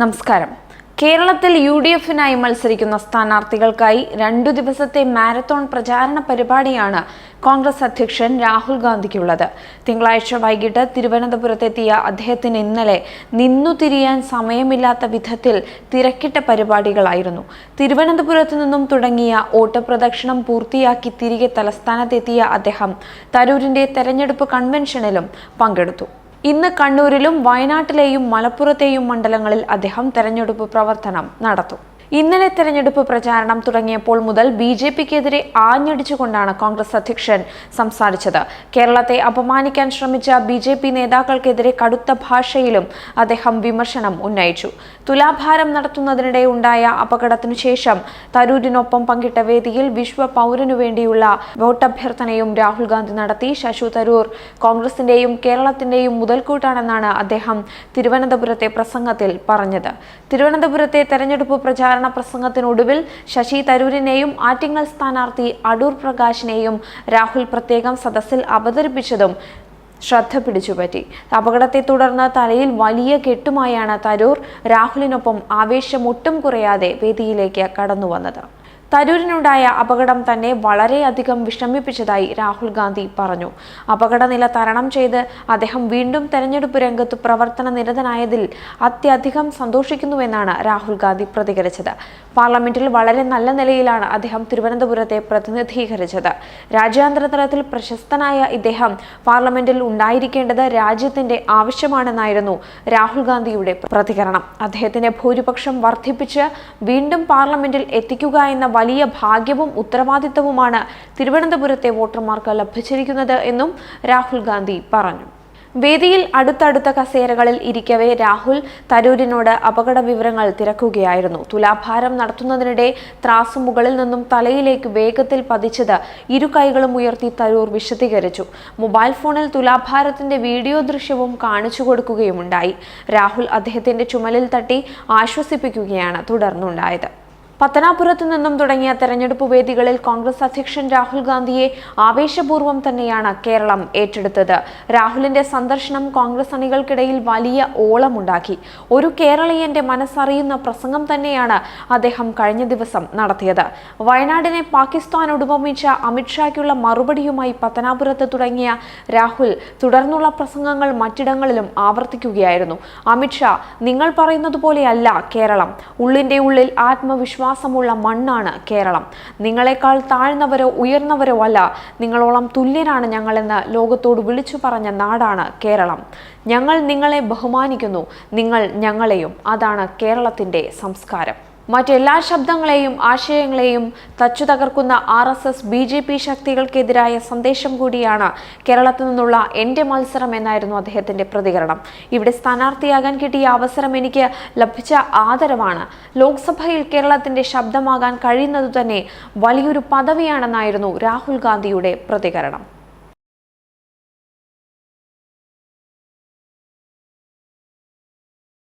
നമസ്കാരം. കേരളത്തിൽ U D എഫിനായി മത്സരിക്കുന്ന സ്ഥാനാർത്ഥികൾക്കായി രണ്ടു ദിവസത്തെ മാരത്തോൺ പ്രചാരണ പരിപാടിയാണ് കോൺഗ്രസ് അധ്യക്ഷൻ രാഹുൽ ഗാന്ധിക്കുള്ളത്. തിങ്കളാഴ്ച വൈകിട്ട് തിരുവനന്തപുരത്തെത്തിയ അദ്ദേഹത്തിന് ഇന്നലെ നിന്നു തിരിയാൻ സമയമില്ലാത്ത വിധത്തിൽ തിരക്കിട്ട പരിപാടികളായിരുന്നു. തിരുവനന്തപുരത്ത് നിന്നും തുടങ്ങിയ ഓട്ടപ്രദക്ഷിണം പൂർത്തിയാക്കി തിരികെ തലസ്ഥാനത്തെത്തിയ അദ്ദേഹം തരൂരിന്റെ തെരഞ്ഞെടുപ്പ് കൺവെൻഷനിലും പങ്കെടുത്തു. ഇന്ന് കണ്ണൂരിലും വയനാട്ടിലെയും മലപ്പുറത്തെയും മണ്ഡലങ്ങളിൽ അദ്ദേഹം തെരഞ്ഞെടുപ്പ് പ്രവർത്തനം നടത്തും. ഇന്നലെ തെരഞ്ഞെടുപ്പ് പ്രചാരണം തുടങ്ങിയപ്പോൾ മുതൽ ബി ജെ പിക്കെതിരെ ആഞ്ഞടിച്ചുകൊണ്ടാണ് കോൺഗ്രസ് അധ്യക്ഷൻ സംസാരിച്ചത്. കേരളത്തെ അപമാനിക്കാൻ ശ്രമിച്ച ബി ജെ പി നേതാക്കൾക്കെതിരെ കടുത്ത ഭാഷയിലും അദ്ദേഹം വിമർശനം ഉന്നയിച്ചു. തുലാഭാരം നടത്തുന്നതിനിടെ ഉണ്ടായ അപകടത്തിനു ശേഷം തരൂരിനൊപ്പം പങ്കിട്ട വേദിയിൽ വിശ്വ പൗരനു വേണ്ടിയുള്ള വോട്ടഭ്യർത്ഥനയും രാഹുൽ ഗാന്ധി നടത്തി. ശശു തരൂർ കോൺഗ്രസിന്റെയും കേരളത്തിന്റെയും മുതൽക്കൂട്ടാണെന്നാണ് അദ്ദേഹം തിരുവനന്തപുരത്തെ പ്രസംഗത്തിൽ പറഞ്ഞത്. തിരുവനന്തപുരത്തെ തെരഞ്ഞെടുപ്പ് പ്രചാരണ പ്രസംഗത്തിനൊടുവിൽ ശശി തരൂരിനെയും ആറ്റിങ്ങൽ സ്ഥാനാർത്ഥി അടൂർ പ്രകാശിനെയും രാഹുൽ പ്രത്യേകം സദസ്സിൽ അവതരിപ്പിച്ചതും ശ്രദ്ധ പിടിച്ചുപറ്റി. അപകടത്തെ തുടർന്ന് തലയിൽ വലിയ കെട്ടുമായാണ് തരൂർ രാഹുലിനൊപ്പം ആവേശം ഒട്ടും കുറയാതെ വേദിയിലേക്ക് കടന്നു വന്നത് തരൂരിനുണ്ടായ അപകടം തന്നെ വളരെയധികം വിഷമിപ്പിച്ചതായി രാഹുൽ ഗാന്ധി പറഞ്ഞു. അപകടനില തരണം ചെയ്ത് അദ്ദേഹം വീണ്ടും തെരഞ്ഞെടുപ്പ് രംഗത്ത് പ്രവർത്തന നിരതനായതിൽ അത്യധികം സന്തോഷിക്കുന്നുവെന്നാണ് രാഹുൽ ഗാന്ധി പ്രതികരിച്ചത്. പാർലമെന്റിൽ വളരെ നല്ല നിലയിലാണ് അദ്ദേഹം തിരുവനന്തപുരത്തെ പ്രതിനിധീകരിച്ചത്. രാജ്യാന്തര തലത്തിൽ പ്രശസ്തനായ ഇദ്ദേഹം പാർലമെന്റിൽ ഉണ്ടായിരിക്കേണ്ടത് രാജ്യത്തിന്റെ ആവശ്യമാണെന്നായിരുന്നു രാഹുൽ ഗാന്ധിയുടെ പ്രതികരണം. അദ്ദേഹത്തിന്റെ ഭൂരിപക്ഷം വർദ്ധിപ്പിച്ച് വീണ്ടും പാർലമെന്റിൽ എത്തിക്കുക എന്ന വലിയ ഭാഗ്യവും ഉത്തരവാദിത്തവുമാണ് തിരുവനന്തപുരത്തെ വോട്ടർമാർക്ക് ലഭിച്ചിരിക്കുന്നത് എന്നും രാഹുൽ ഗാന്ധി പറഞ്ഞു. വേദിയിൽ അടുത്തടുത്ത കസേരകളിൽ ഇരിക്കവേ രാഹുൽ തരൂരിനോട് അപകട വിവരങ്ങൾ തിരക്കുകയായിരുന്നു. തുലാഭാരം നടത്തുന്നതിനിടെ ത്രാസ് മുകളിൽ നിന്നും തലയിലേക്ക് വേഗത്തിൽ പതിച്ചത് ഇരു കൈകളും ഉയർത്തി തരൂർ വിശദീകരിച്ചു. മൊബൈൽ ഫോണിൽ തുലാഭാരത്തിന്റെ വീഡിയോ ദൃശ്യവും കാണിച്ചു കൊടുക്കുകയുമുണ്ടായി. രാഹുൽ അദ്ദേഹത്തിന്റെ ചുമലിൽ തട്ടി ആശ്വസിപ്പിക്കുകയാണ് തുടർന്നുണ്ടായത്. പത്തനാപുരത്ത് നിന്നും തുടങ്ങിയ തെരഞ്ഞെടുപ്പ് വേദികളിൽ കോൺഗ്രസ് അധ്യക്ഷൻ രാഹുൽ ഗാന്ധിയെ ആവേശപൂർവം തന്നെയാണ് കേരളം ഏറ്റെടുത്തത്. രാഹുലിന്റെ സന്ദർശനം കോൺഗ്രസ് അണികൾക്കിടയിൽ വലിയ ഓളമുണ്ടാക്കി. ഒരു കേരളീയന്റെ മനസ്സറിയുന്ന പ്രസംഗം തന്നെയാണ് അദ്ദേഹം കഴിഞ്ഞ ദിവസം നടത്തിയത്. വയനാടിനെ പാകിസ്ഥാൻ ഉപമിച്ച അമിത്ഷായ്ക്കുള്ള മറുപടിയുമായി പത്തനാപുരത്ത് തുടങ്ങിയ രാഹുൽ തുടർന്നുള്ള പ്രസംഗങ്ങൾ മറ്റിടങ്ങളിലും ആവർത്തിക്കുകയായിരുന്നു. അമിത്ഷാ നിങ്ങൾ പറയുന്നത് പോലെയല്ല കേരളം. ഉള്ളിന്റെ ഉള്ളിൽ ആത്മവിശ്വാസം വിശ്വാസമുള്ള മണ്ണാണ് കേരളം. നിങ്ങളെക്കാൾ താഴ്ന്നവരോ ഉയർന്നവരോ അല്ല നിങ്ങളോളം തുല്യരാണ് ഞങ്ങളെന്ന് ലോകത്തോട് വിളിച്ചു പറഞ്ഞ നാടാണ് കേരളം. ഞങ്ങൾ നിങ്ങളെ ബഹുമാനിക്കുന്നു നിങ്ങൾ ഞങ്ങളെയും. അതാണ് കേരളത്തിന്റെ സംസ്കാരം. മറ്റെല്ലാ ശബ്ദങ്ങളെയും ആശയങ്ങളെയും തച്ചു തകർക്കുന്ന R S S B J P ശക്തികൾക്കെതിരായ സന്ദേശം കൂടിയാണ് കേരളത്തിൽ നിന്നുള്ള എന്റെ മത്സരം എന്നായിരുന്നു അദ്ദേഹത്തിന്റെ പ്രതികരണം. ഇവിടെ സ്ഥാനാർത്ഥിയാകാൻ കിട്ടിയ അവസരം എനിക്ക് ലഭിച്ച ആദരവാണ്. ലോക്സഭയിൽ കേരളത്തിന്റെ ശബ്ദമാകാൻ കഴിയുന്നത് തന്നെ വലിയൊരു പദവിയാണെന്നായിരുന്നു രാഹുൽ ഗാന്ധിയുടെ പ്രതികരണം.